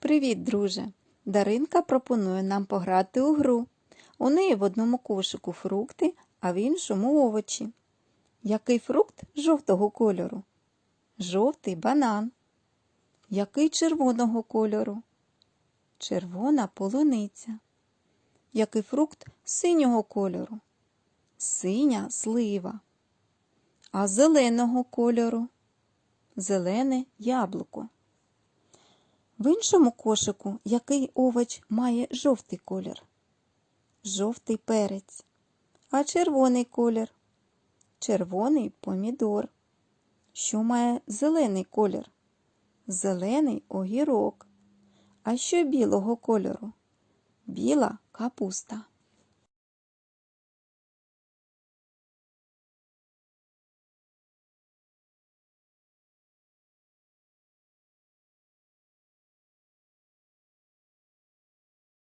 Привіт, друже! Даринка пропонує нам пограти у гру. У неї в одному кошику фрукти, а в іншому овочі. Який фрукт жовтого кольору? Жовтий банан. Який червоного кольору? Червона полуниця. Який фрукт синього кольору? Синя слива. А зеленого кольору? Зелене яблуко. В іншому кошику який овоч має жовтий колір? Жовтий перець. А червоний колір? Червоний помідор. Що має зелений колір? Зелений огірок. А що білого кольору? Біла капуста.